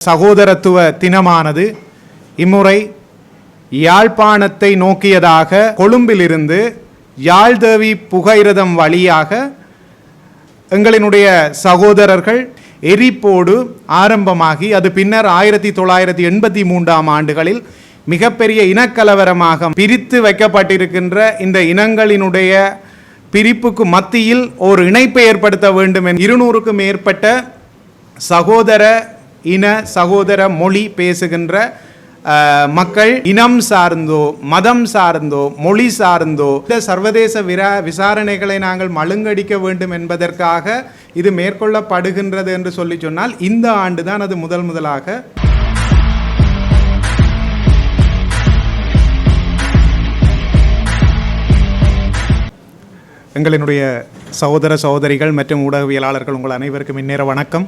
சகோதரத்துவ தினமானது இம்முறை யாழ்ப்பாணத்தை நோக்கியதாக கொழும்பிலிருந்து யாழ்தேவி புகையிரதம் வழியாக எங்களினுடைய சகோதரர்கள் எரிப்போடு ஆரம்பமாகி அது பின்னர் ஆயிரத்தி தொள்ளாயிரத்தி எண்பத்தி மூன்றாம் ஆண்டுகளில் மிகப்பெரிய இனக்கலவரமாக பிரித்து வைக்கப்பட்டிருக்கின்ற இந்த இனங்களினுடைய பிரிப்புக்கு மத்தியில் ஒரு இணைப்பை ஏற்படுத்த வேண்டும் என இருநூறுக்கும் மேற்பட்ட சகோதர இன சகோதர மொழி பேசுகின்ற மக்கள் இனம் சார்ந்தோ மதம் சார்ந்தோ மொழி சார்ந்தோ இந்த சர்வதேச விரா விசாரணைகளை நாங்கள் மழுங்கடிக்க வேண்டும் என்பதற்காக இது மேற்கொள்ளப்படுகின்றது என்று சொல்லி சொன்னால் இந்த ஆண்டு தான் அது முதல் முதலாக. எங்களினுடைய சகோதர சகோதரிகள் மற்றும் ஊடகவியலாளர்கள் உங்கள் அனைவருக்கும் இந்நேர வணக்கம்.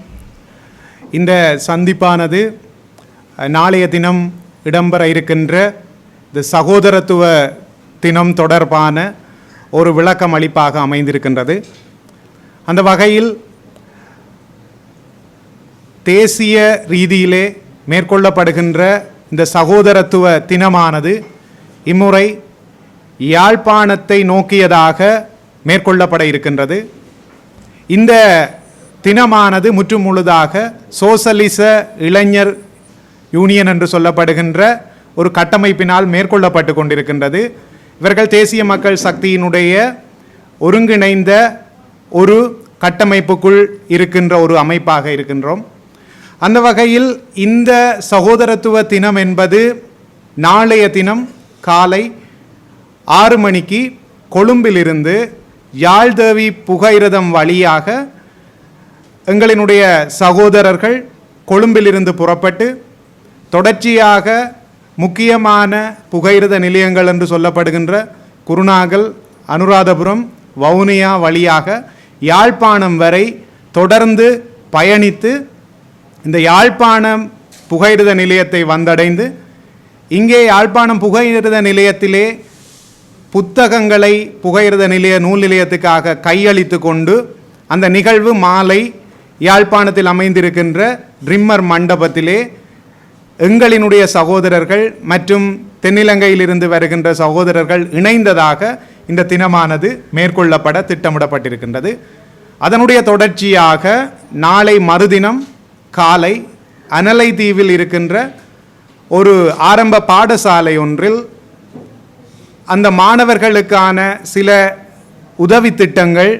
இந்த சந்திப்பானது நாளைய தினம் இடம்பெற இருக்கின்ற இந்த சகோதரத்துவ தினம் தொடர்பான ஒரு விளக்கம் அளிப்பாக அமைந்திருக்கின்றது. அந்த வகையில் தேசிய ரீதியிலே மேற்கொள்ளப்படுகின்ற இந்த சகோதரத்துவ தினமானது இம்முறை யாழ்ப்பாணத்தை நோக்கியதாக மேற்கொள்ளப்பட இருக்கின்றது. இந்த தினமானது முற்றுமுழுதாக சோசலிச இளைஞர் யூனியன் என்று சொல்லப்படுகின்ற ஒரு கட்டமைப்பினால் மேற்கொள்ளப்பட்டு கொண்டிருக்கின்றது. இவர்கள் தேசிய மக்கள் சக்தியினுடைய ஒருங்கிணைந்த ஒரு கட்டமைப்புக்குள் இருக்கின்ற ஒரு அமைப்பாக இருக்கின்றோம். அந்த வகையில் இந்த சகோதரத்துவ தினம் என்பது நாளைய தினம் காலை ஆறு மணிக்கு கொழும்பிலிருந்து யாழ்தேவி புகையிரதம் வழியாக எங்களினுடைய சகோதரர்கள் கொழும்பிலிருந்து புறப்பட்டு தொடர்ச்சியாக முக்கியமான புகையிரத நிலையங்கள் என்று சொல்லப்படுகின்ற குருநாகல் அனுராதபுரம் வவுனியா வழியாக யாழ்ப்பாணம் வரை தொடர்ந்து பயணித்து இந்த யாழ்ப்பாணம் புகையிரத நிலையத்தை வந்தடைந்து இங்கே யாழ்ப்பாணம் புகையிரத நிலையத்திலே புத்தகங்களை புகையிரத நிலைய நூல் நிலையத்துக்காக கையளித்து கொண்டு அந்த நிகழ்வு மாலை யாழ்ப்பாணத்தில் அமைந்திருக்கின்ற ட்ரிம்மர் மண்டபத்திலே எங்களினுடைய சகோதரர்கள் மற்றும் தென்னிலங்கையிலிருந்து வருகின்ற சகோதரர்கள் இணைந்ததாக இந்த தினமானது மேற்கொள்ளப்பட திட்டமிடப்பட்டிருக்கின்றது. அதனுடைய தொடர்ச்சியாக நாளை மறுதினம் காலை அனலை தீவில் இருக்கின்ற ஒரு ஆரம்ப பாடசாலை ஒன்றில் அந்த மாணவர்களுக்கான சில உதவி திட்டங்கள்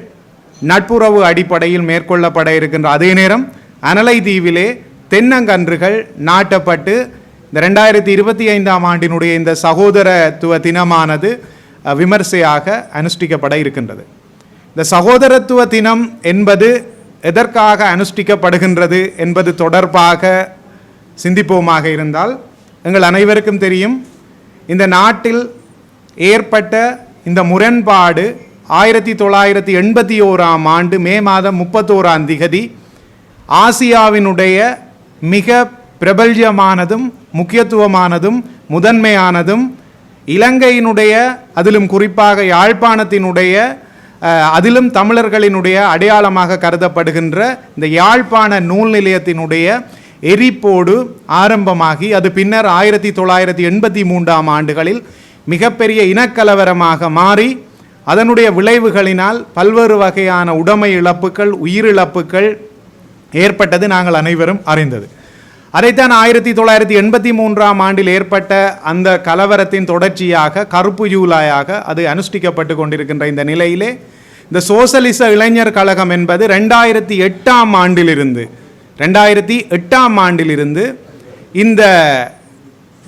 நட்புறவு அடிப்படையில் மேற்கொள்ளப்பட இருக்கின்ற அதே நேரம் அனலை தீவிலே தென்னங்கன்றுகள் நாட்டப்பட்டு இந்த ரெண்டாயிரத்தி இருபத்தி ஐந்தாம் ஆண்டினுடைய இந்த சகோதரத்துவ தினமானது விமர்சையாக அனுஷ்டிக்கப்பட இருக்கின்றது. இந்த சகோதரத்துவ தினம் என்பது எதற்காக அனுஷ்டிக்கப்படுகின்றது என்பது தொடர்பாக சிந்திப்போமாக இருந்தால் எங்கள் அனைவருக்கும் தெரியும் இந்த நாட்டில் ஏற்பட்ட இந்த முரண்பாடு ஆயிரத்தி தொள்ளாயிரத்தி எண்பத்தி ஓராம் ஆண்டு மே மாதம் முப்பத்தோராம் திகதி ஆசியாவினுடைய மிக பிரபல்யமானதும் முக்கியத்துவமானதும் முதன்மையானதும் இலங்கையினுடைய அதிலும் குறிப்பாக யாழ்ப்பாணத்தினுடைய அதிலும் தமிழர்களினுடைய அடையாளமாக கருதப்படுகின்ற இந்த யாழ்ப்பாண நூல் நிலையத்தினுடைய எரிப்போடு ஆரம்பமாகி அது பின்னர் ஆயிரத்தி தொள்ளாயிரத்தி எண்பத்தி மூன்றாம் ஆண்டுகளில் மிகப்பெரிய இனக்கலவரமாக மாறி அதனுடைய விளைவுகளினால் பல்வேறு வகையான உடைமை இழப்புகள் உயிரிழப்புகள் ஏற்பட்டது நாங்கள் அனைவரும் அறிந்தது. அதைத்தான் ஆயிரத்தி தொள்ளாயிரத்தி எண்பத்தி மூன்றாம் ஆண்டில் ஏற்பட்ட அந்த கலவரத்தின் தொடர்ச்சியாக கருப்பு ஜூலாயாக அது அனுஷ்டிக்கப்பட்டு கொண்டிருக்கின்ற இந்த நிலையிலே இந்த சோசலிச இளைஞர் கழகம் என்பது ரெண்டாயிரத்தி எட்டாம் ஆண்டிலிருந்து ரெண்டாயிரத்தி எட்டாம் ஆண்டிலிருந்து இந்த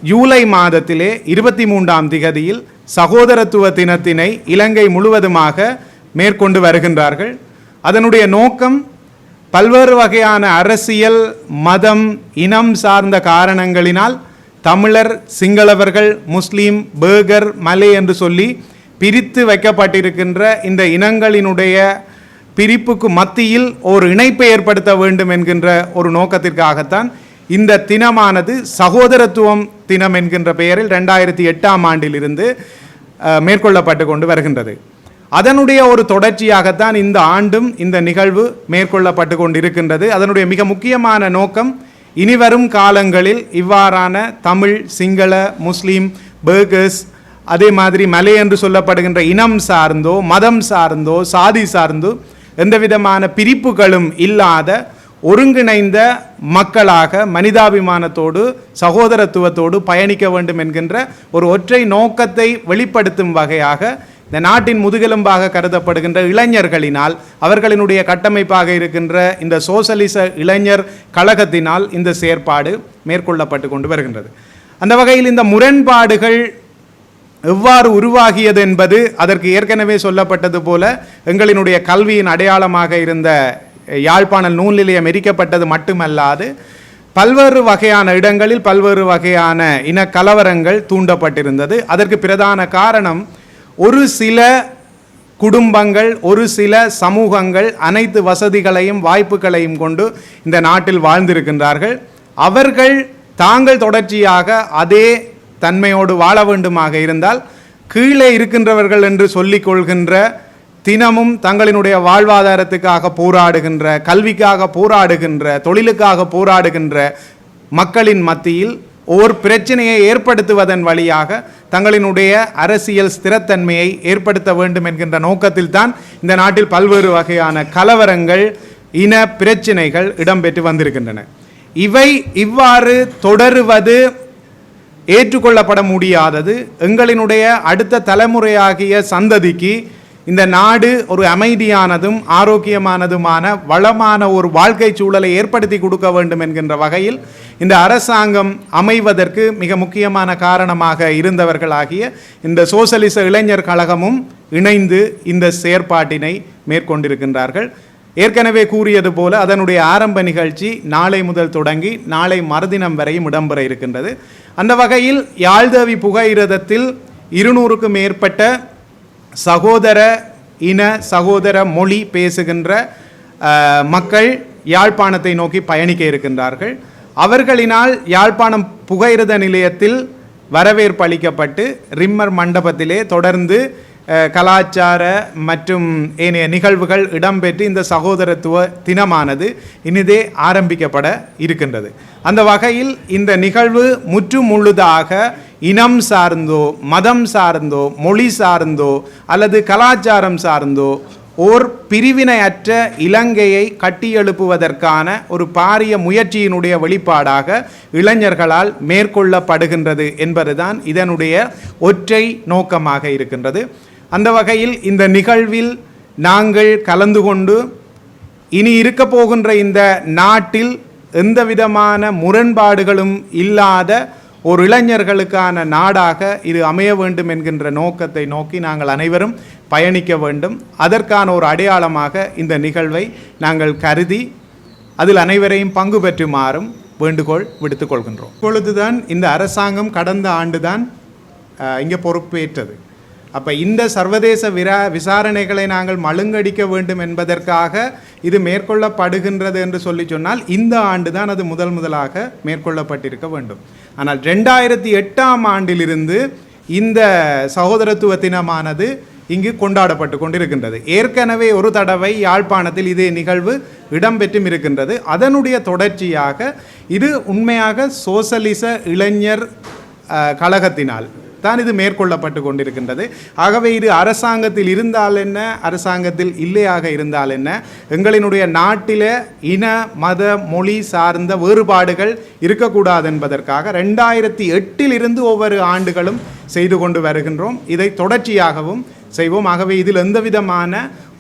ஜூலை மாதத்திலே இருபத்தி மூன்றாம் திகதியில் சகோதரத்துவ தினத்தினை இலங்கை முழுவதுமாக மேற்கொண்டு வருகின்றார்கள். அதனுடைய நோக்கம் பல்வேறு வகையான அரசியல் மதம் இனம் சார்ந்த காரணங்களினால் தமிழர் சிங்களவர்கள் முஸ்லீம் பேகர் மலை என்று சொல்லி பிரித்து வைக்கப்பட்டிருக்கின்ற இந்த இனங்களினுடைய பிரிப்புக்கு மத்தியில் ஒரு இணைப்பை ஏற்படுத்த வேண்டும் என்கின்ற ஒரு நோக்கத்திற்காகத்தான் இந்த தினமானது சகோதரத்துவம் தினம் என்கின்ற பெயரில் ரெண்டாயிரத்தி எட்டாம் ஆண்டிலிருந்து மேற்கொள்ளப்பட்டு கொண்டு வருகின்றது. அதனுடைய ஒரு தொடர்ச்சியாகத்தான் இந்த ஆண்டும் இந்த நிகழ்வு மேற்கொள்ளப்பட்டு கொண்டிருக்கின்றது. அதனுடைய மிக முக்கியமான நோக்கம் இனிவரும் காலங்களில் இவ்வாறான தமிழ் சிங்கள முஸ்லீம் பேர்கர்ஸ் அதே மாதிரி மலை என்று சொல்லப்படுகின்ற இனம் சார்ந்தோ மதம் சார்ந்தோ சாதி சார்ந்தோ எந்த விதமான பிரிப்புகளும் இல்லாத ஒருங்கிணைந்த மக்களாக மனிதாபிமானத்தோடு சகோதரத்துவத்தோடு பயணிக்க வேண்டும் என்கின்ற ஒரு ஒற்றை நோக்கத்தை வெளிப்படுத்தும் வகையாக இந்த நாட்டின் முதுகெலும்பாக கருதப்படுகின்ற இளைஞர்களினால் அவர்களினுடைய கட்டமைப்பாக இருக்கின்ற இந்த சோசலிச இளைஞர் கழகத்தினால் இந்த செயற்பாடு மேற்கொள்ளப்பட்டு கொண்டு வருகின்றது. அந்த வகையில் இந்த முரண்பாடுகள் எவ்வாறு உருவாகியது என்பது அதற்கு ஏற்கனவே சொல்லப்பட்டது போல எங்களினுடைய கல்வியின் அடையாளமாக இருந்த யாழ்ப்பாண நூல் நிலையம் எரிக்கப்பட்டது மட்டுமல்லாது பல்வேறு வகையான இடங்களில் பல்வேறு வகையான இன கலவரங்கள் தூண்டப்பட்டிருந்தது. அதற்கு பிரதான காரணம் ஒரு சில குடும்பங்கள் ஒரு சில சமூகங்கள் அனைத்து வசதிகளையும் வாய்ப்புகளையும் கொண்டு இந்த நாட்டில் வாழ்ந்திருக்கின்றார்கள். அவர்கள் தாங்கள் தொடர்ச்சியாக அதே தன்மையோடு வாழ வேண்டுமாக இருந்தால் கீழே இருக்கின்றவர்கள் என்று சொல்லிக் கொள்கின்ற தினமும் தங்களினுடைய வாழ்வாதாரத்துக்காக போராடுகின்ற கல்விக்காக போராடுகின்ற தொழிலுக்காக போராடுகின்ற மக்களின் மத்தியில் ஓர் பிரச்சனையை ஏற்படுத்துவதன் வழியாக தங்களினுடைய அரசியல் ஸ்திரத்தன்மையை ஏற்படுத்த வேண்டும் என்கின்ற நோக்கத்தில் தான் இந்த நாட்டில் பல்வேறு வகையான கலவரங்கள் இன பிரச்சினைகள் இடம்பெற்று வந்திருக்கின்றன. இவை இவ்வாறு தொடருவது ஏற்றுக்கொள்ளப்பட முடியாதது. எங்களினுடைய அடுத்த தலைமுறையாகிய சந்ததிக்கு இந்த நாடு ஒரு அமைதியானதும் ஆரோக்கியமானதுமான வளமான ஒரு வாழ்க்கை சூழலை ஏற்படுத்தி கொடுக்க வேண்டும் என்கின்ற வகையில் இந்த அரசாங்கம் அமைவதற்கு மிக முக்கியமான காரணமாக இருந்தவர்களாகிய இந்த சோசலிச இளைஞர் கழகமும் இணைந்து இந்த செயற்பாட்டினை மேற்கொண்டிருக்கின்றார்கள். ஏற்கனவே கூறியது போல அதனுடைய ஆரம்ப நிகழ்ச்சி நாளை முதல் தொடங்கி நாளை மறுதினம் வரையும் இடம்பெற இருக்கின்றது. அந்த வகையில் யாழ்தேவி புகையிரதத்தில் இருநூறுக்கும் மேற்பட்ட சகோதர இன சகோதர மொழி பேசுகின்ற மக்கள் யாழ்ப்பாணத்தை நோக்கி பயணிக்க இருக்கின்றார்கள். அவர்களினால் யாழ்ப்பாணம் புகையிரத நிலையத்தில் வரவேற்பு அளிக்கப்பட்டு ரிம்மர் மண்டபத்திலே தொடர்ந்து கலாச்சார மற்றும் ஏனைய நிகழ்வுகள் இடம்பெற்று இந்த சகோதரத்துவ தினமானது இனிதே ஆரம்பிக்கப்பட இருக்கின்றது. அந்த வகையில் இந்த நிகழ்வு முற்று முழுதாக இனம் சார்ந்தோ மதம் சார்ந்தோ மொழி சார்ந்தோ அல்லது கலாச்சாரம் சார்ந்தோ ஓர் பிரிவினையற்ற இலங்கையை கட்டியெழுப்புவதற்கான ஒரு பாரிய முயற்சியினுடைய வெளிப்பாடாக இளைஞர்களால் மேற்கொள்ளப்படுகின்றது என்பதுதான் இதனுடைய ஒற்றை நோக்கமாக இருக்கின்றது. அந்த வகையில் இந்த நிகழ்வில் நாங்கள் கலந்து கொண்டு இனி இருக்க போகின்ற இந்த நாட்டில் எந்த விதமான முரண்பாடுகளும் இல்லாத ஒரு இளைஞர்களுக்கான நாடாக இது அமைய வேண்டும் என்கின்ற நோக்கத்தை நோக்கி நாங்கள் அனைவரும் பயணிக்க வேண்டும். அதற்கான ஒரு அடையாளமாக இந்த நிகழ்வை நாங்கள் கருதி அதில் அனைவரையும் பங்கு பெற்றுமாறும் வேண்டுகோள் விடுத்துக் கொள்கின்றோம். இப்பொழுதுதான் இந்த அரசாங்கம் கடந்த ஆண்டுதான் இங்கே பொறுப்பேற்றது. அப்போ இந்த சர்வதேச விரா விசாரணைகளை நாங்கள் மழுங்கடிக்க வேண்டும் என்பதற்காக இது மேற்கொள்ளப்படுகின்றது என்று சொல்லி சொன்னால் இந்த ஆண்டு தான் அது முதல் முதலாக மேற்கொள்ளப்பட்டிருக்க வேண்டும். ஆனால் ரெண்டாயிரத்தி எட்டாம் ஆண்டிலிருந்து இந்த சகோதரத்துவ தினமானது இங்கு கொண்டாடப்பட்டு கொண்டிருக்கின்றது. ஏற்கனவே ஒரு தடவை யாழ்ப்பாணத்தில் இதே நிகழ்வு இடம்பெற்றும் இருக்கின்றது. அதனுடைய தொடர்ச்சியாக இது உண்மையாக சோசலிச இளைஞர் கழகத்தினால் தான் இது மேற்கொள்ளப்பட்டு கொண்டிருக்கின்றது. ஆகவே இது அரசாங்கத்தில் இருந்தால் என்ன? அரசாங்கத்தில் இல்லையாக இருந்தால் என்ன? எங்களினுடைய நாட்டில் இன மத மொழி சார்ந்த வேறுபாடுகள் இருக்கக்கூடாது என்பதற்காக ரெண்டாயிரத்தி எட்டிலிருந்து ஒவ்வொரு ஆண்டுகளும் செய்து கொண்டு வருகின்றோம். இதை தொடர்ச்சியாகவும் செய்வோம். ஆகவே இதில் எந்த விதமான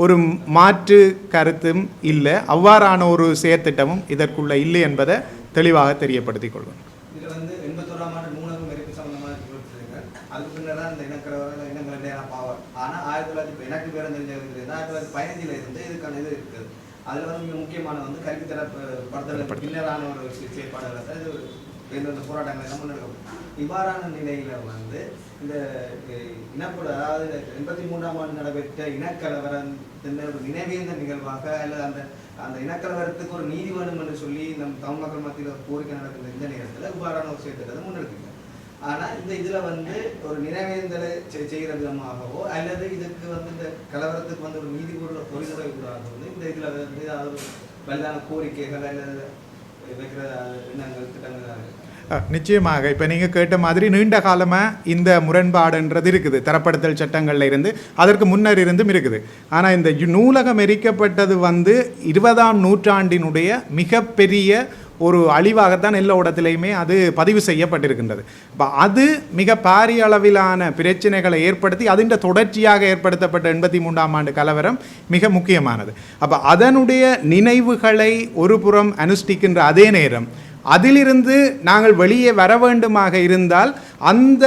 ஒரு மாற்று கருத்தும் இல்லை. அவ்வாறான ஒரு செயற்திட்டமும் இதற்குள்ள இல்லை என்பதை தெளிவாக தெரியப்படுத்திக் கொள்வோம் இதுல வந்து எண்பத்தோராம் ஆண்டு நூலகம் மெரிப்பு சம்பந்தமான குறிப்பிட்டிருங்க அதுக்கு பின்னர் தான் இந்த இனக்கலவரம் இனங்கலண்டையான பாவர் ஆனா ஆயிரத்தி தொள்ளாயிரத்தி இப்ப எனக்கு பேரம் தெரிஞ்ச இருந்து ஆயிரத்தி தொள்ளாயிரத்தி பதினஞ்சுல இருந்து இதுக்கான இது இருக்குது அதுல வந்து மிக முக்கியமான வந்து கல்வித்தர படுத்தல் பின்னரான ஒரு செயற்பாடுகளை தான் இது இந்த போராட்டங்களை எல்லாம் முன்னெடுக்கும் இவ்வாறான நிலையில வந்து இந்த இனப்படு அதாவது எண்பத்தி மூன்றாம் ஆண்டு நடைபெற்ற இனக்கலவரம் நினைவேந்த நிகழ்வாக அல்லது அந்த அந்த இனக்கலவரத்துக்கு ஒரு நீதி வேணும் என்று சொல்லி நம் தமிழ் மக்கள் மத்தியில் கோரிக்கை நடக்கிற இந்த நேரத்தில் இவ்வாறான ஒரு செயற்திட்டத்தை முன்னெடுக்குங்க ஆனால் இந்த இதில் வந்து ஒரு நினைவேந்தலை செய்கிற விதமாகவோ அல்லது இதுக்கு வந்து இந்த கலவரத்துக்கு வந்து ஒரு நீதி கூட பொறிமுறை கூடாது வந்து இந்த இதில் வந்து ஏதாவது ஒரு கோரிக்கைகள் அல்லது வைக்கிற எண்ணங்கள் திட்டங்கள் நிச்சயமாக. இப்போ நீங்கள் கேட்ட மாதிரி நீண்ட காலமாக இந்த முரண்பாடுன்றது இருக்குது. தரப்படுத்தல் சட்டங்களில் இருந்து அதற்கு முன்னர் இருந்தும் இருக்குது. ஆனால் இந்த நூலகம் எரிக்கப்பட்டது வந்து இருபதாம் நூற்றாண்டினுடைய மிகப்பெரிய ஒரு அழிவாகத்தான் எல்லா இடத்துலையுமே அது பதிவு செய்யப்பட்டிருக்கின்றது. இப்போ அது மிக பாரிய அளவிலான பிரச்சனைகளை ஏற்படுத்தி அதன் தொடர்ச்சியாக ஏற்படுத்தப்பட்ட எண்பத்தி மூன்றாம் ஆண்டு கலவரம் மிக முக்கியமானது. அப்போ அதனுடைய நினைவுகளை ஒரு புறம் அனுஷ்டிக்கின்ற அதே நேரம் அதிலிருந்து நாங்கள் வெளியே வர வேண்டுமாக இருந்தால் அந்த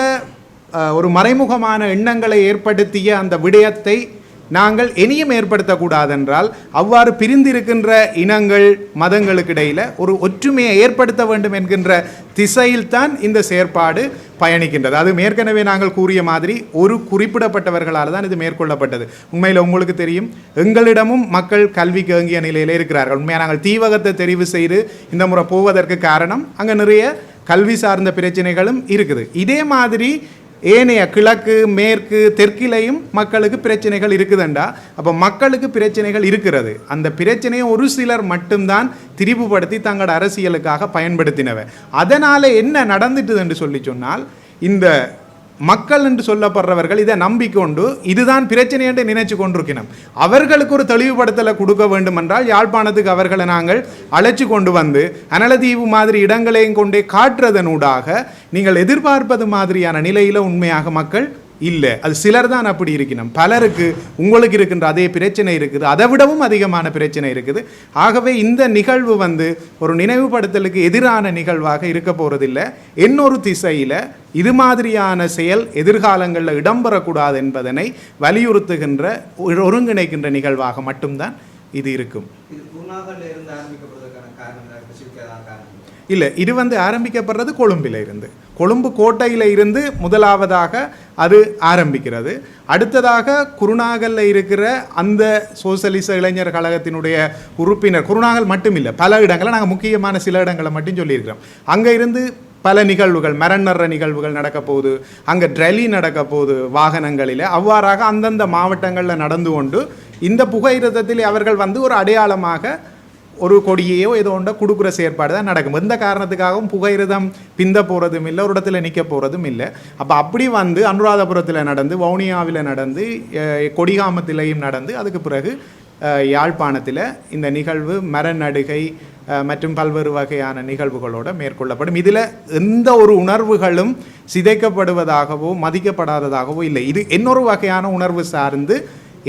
ஒரு மறைமுகமான எண்ணங்களை ஏற்படுத்திய அந்த விடயத்தை நாங்கள் இனியும் ஏற்படுத்தக்கூடாதென்றால் அவ்வாறு பிரிந்திருக்கின்ற இனங்கள் மதங்களுக்கு இடையில் ஒரு ஒற்றுமையை ஏற்படுத்த வேண்டும் என்கின்ற திசையில்தான் இந்த செயற்பாடு பயணிக்கின்றது. அது ஏற்கனவே நாங்கள் கூறிய மாதிரி ஒரு குறிப்பிடப்பட்டவர்களால் தான் இது மேற்கொள்ளப்பட்டது. உண்மையில் உங்களுக்கு தெரியும் எங்களிடமும் மக்கள் கல்வி கேங்கிய நிலையில் இருக்கிறார்கள். உண்மையாக நாங்கள் தீவகத்தை தெரிவு செய்து இந்த முறை போவதற்கு காரணம் அங்கே நிறைய கல்வி சார்ந்த பிரச்சனைகளும் இருக்குது. இதே மாதிரி ஏனைய கிழக்கு மேற்கு தெற்கிலையும் மக்களுக்கு பிரச்சனைகள் இருக்குதுண்டா? அப்போ மக்களுக்கு பிரச்சனைகள் இருக்கிறது. அந்த பிரச்சனையை ஒரு சிலர் மட்டும்தான் திரிவுபடுத்தி தங்களோட அரசியலுக்காக பயன்படுத்தினவ. அதனால் என்ன நடந்துட்டுது என்று சொல்லி சொன்னால் இந்த மக்கள் என்று சொல்லப்படுறவர்கள் இதை நம்பிக்கொண்டு இதுதான் பிரச்சனை என்று நினைச்சு கொண்டிருக்கணும். அவர்களுக்கு ஒரு தெளிவுபடுத்தலை கொடுக்க வேண்டும் என்றால் யாழ்ப்பாணத்துக்கு அவர்களை நாங்கள் அழைச்சி கொண்டு வந்து அனலதீவு மாதிரி இடங்களையும் கொண்டே காட்டுறதனூடாக நீங்கள் எதிர்பார்ப்பது மாதிரியான நிலையில் உண்மையாக மக்கள் இல்லை. அது சிலர் தான் அப்படி இருக்கணும் பலருக்கு உங்களுக்கு இருக்கின்ற அதே பிரச்சனை இருக்குது. அதை விடவும் அதிகமான பிரச்சனை இருக்குது. ஆகவே இந்த நிகழ்வு வந்து ஒரு நினைவுபடுத்தலுக்கு எதிரான நிகழ்வாக இருக்க போறதில்லை. இன்னொரு திசையில் இது மாதிரியான செயல் எதிர்காலங்களில் இடம்பெறக்கூடாது என்பதனை வலியுறுத்துகின்ற ஒரு- ஒருங்கிணைக்கின்ற நிகழ்வாக மட்டும்தான் இது இருக்கும் இது குருநாகல்ல இருந்து ஆரம்பிக்கப்படுவதற்கான காரணம் ஸ்பெசிஃபிக்காக காரணம் இல்லை இது வந்து ஆரம்பிக்கப்படுறது கொழும்பில் இருந்து. கொழும்பு கோட்டையில் இருந்து முதலாவதாக அது ஆரம்பிக்கிறது. அடுத்ததாக குருணாகலில் இருக்கிற அந்த சோசலிச இளைஞர் கழகத்தினுடைய உறுப்பினர் குருநாகல் மட்டும் இல்லை பல இடங்களில் நாங்கள் முக்கியமான சில இடங்களை மட்டும் சொல்லியிருக்கிறோம். அங்கே இருந்து பல நிகழ்வுகள் மரண்நற நிகழ்வுகள் நடக்க போகுது. அங்கே ட்ரெலி நடக்க போகுது வாகனங்களில். அவ்வாறாக அந்தந்த மாவட்டங்களில் நடந்து கொண்டு இந்த புகையிரதத்தில் அவர்கள் வந்து ஒரு அடையாளமாக ஒரு கொடியையோ ஏதோ ஒன்றை கொடுக்குற செயற்பாடு தான் நடக்கும். எந்த காரணத்துக்காகவும் புகையிரதம் பிந்த போகிறதும் இல்லை ஒரு இடத்துல நிற்க போகிறதும் இல்லை. அப்போ அப்படி வந்து அனுராதபுரத்தில் நடந்து வவுனியாவில் நடந்து கொடிகாமத்திலையும் நடந்து அதுக்கு பிறகு யாழ்ப்பாணத்தில் இந்த நிகழ்வு மரநடுகை நடுகை மற்றும் பல்வேறு வகையான நிகழ்வுகளோட மேற்கொள்ளப்படும். இதில் எந்த ஒரு உணர்வுகளும் சிதைக்கப்படுவதாகவோ மதிக்கப்படாததாகவோ இல்லை. இது இன்னொரு வகையான உணர்வு சார்ந்து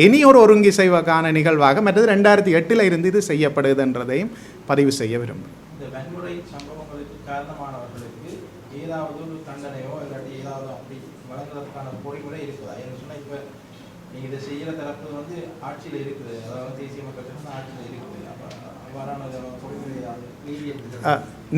இனி ஒரு ஒருங்கிசைவக்கான நிகழ்வாக மற்றது ரெண்டாயிரத்தி எட்டில் இருந்து இது செய்யப்படுதுன்றதையும் பதிவு செய்ய விரும்புகிறேன் ஏதாவது ஒரு தண்டனையோ இல்லாட்டி ஏதாவது அப்படி வழங்குறதுக்கான பொறிமுறை இருக்குதா? ஏன்னு இதை தரப்பு வந்து இருக்குது. அதாவது தேசிய மக்கள் இருக்குது.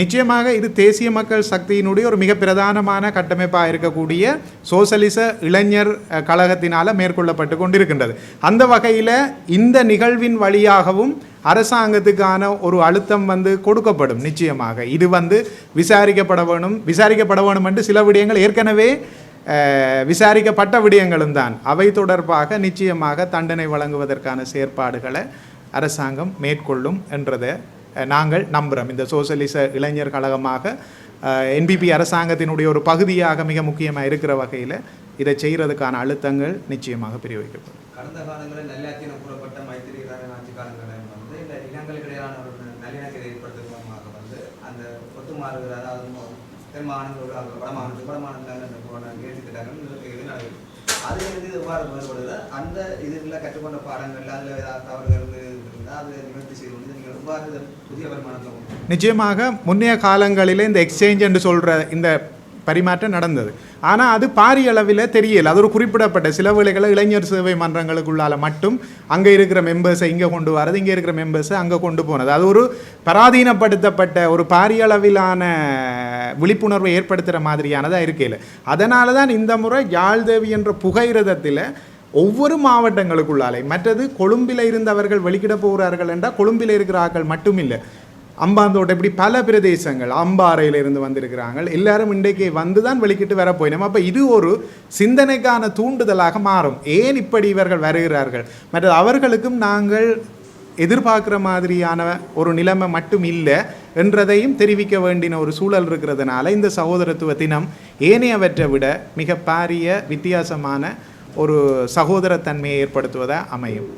நிச்சயமாக இது தேசிய மக்கள் சக்தியினுடைய ஒரு மிக பிரதானமான கட்டமைப்பாக இருக்கக்கூடிய சோசலிச இளைஞர் கழகத்தினால் மேற்கொள்ளப்பட்டு கொண்டிருக்கின்றது. அந்த வகையில் இந்த நிகழ்வின் வழியாகவும் அரசாங்கத்துக்கான ஒரு அழுத்தம் வந்து கொடுக்கப்படும் நிச்சயமாக. இது வந்து விசாரிக்கப்பட வேணும் விசாரிக்கப்பட வேணும் என்று சில விடயங்கள் ஏற்கனவே விசாரிக்கப்பட்ட விடயங்களும் தான். அவை தொடர்பாக நிச்சயமாக தண்டனை வழங்குவதற்கான செயற்பாடுகளை அரசாங்கம் மேற்கொள்ளும் என்றதை நாங்கள் நம்புகிறோம் இந்த சோசலிச இளைஞர் கழகமாக என்பிபி அரசாங்கத்தினுடைய ஒரு பகுதியாக மிக முக்கியமாக இருக்கிற வகையில் இதை செய்கிறதுக்கான அழுத்தங்கள் நிச்சயமாக பிரயோகிக்கப்படும் கடந்த காலங்களில் நல்லிணக்கம் கூறப்பட்ட மைத்திரி ஆட்சி காலங்களில் வந்து இந்த இனங்களுக்கு இடையிலான ஒரு நல்லிணக்கத்தை ஏற்படுத்துவதற்காக வந்து அந்த ஒத்துமாறுகிற அதாவது மொ- தென் மாநிலங்களோடு அது வட மாநிலம் வட மாநிலங்கள் போன நிகழ்ச்சி திட்டங்கள் இதுக்கு இது நடக்குது எவ்வாறு வேறுபடுது அந்த இதில் கற்றுக்கொண்ட பாடங்கள் அதில் ஏதாவது தவறுகள் நிச்சயமாக முன்னைய காலங்களிலே இந்த எக்ஸ்சேஞ்ச் என்று சொல்கிற இந்த பரிமாற்றம் நடந்தது. ஆனால் அது பாரிய அளவில் தெரியல. அது ஒரு குறிப்பிடப்பட்ட சில வேலைகளை இளைஞர் சேவை மன்றங்களுக்குள்ளால மட்டும் அங்கே இருக்கிற மெம்பர்ஸை இங்கே கொண்டு வரது இங்கே இருக்கிற மெம்பர்ஸை அங்கே கொண்டு போனது. அது ஒரு பராதீனப்படுத்தப்பட்ட ஒரு பாரிய அளவிலான விழிப்புணர்வை ஏற்படுத்துகிற மாதிரியானதாக இருக்கையில். அதனால தான் இந்த முறை யாழ்தேவி என்ற புகையிரதத்தில் ஒவ்வொரு மாவட்டங்களுக்குள்ளாலே மற்றது கொழும்பில் இருந்தவர்கள் வெளிக்கிட போகிறார்கள் என்றால் கொழும்பில் இருக்கிற ஆக்கள் மட்டும் அம்பாந்தோட்டம் இப்படி பல பிரதேசங்கள் அம்பாறையிலிருந்து வந்திருக்கிறாங்க. எல்லாரும் இன்றைக்கு வந்து தான் வெளிக்கிட்டு வர போயினோம். அப்போ இது ஒரு சிந்தனைக்கான தூண்டுதலாக மாறும். ஏன் இப்படி இவர்கள் வருகிறார்கள்? மற்றது அவர்களுக்கும் நாங்கள் எதிர்பார்க்குற மாதிரியான ஒரு நிலைமை மட்டும் இல்லை என்றதையும் தெரிவிக்க வேண்டின ஒரு சூழல் இருக்கிறதுனால இந்த சகோதரத்துவ தினம் ஏனையவற்றை விட மிக பாரிய வித்தியாசமான ஒரு சகோதரத்தன்மையை ஏற்படுத்துவதாக அமையும்.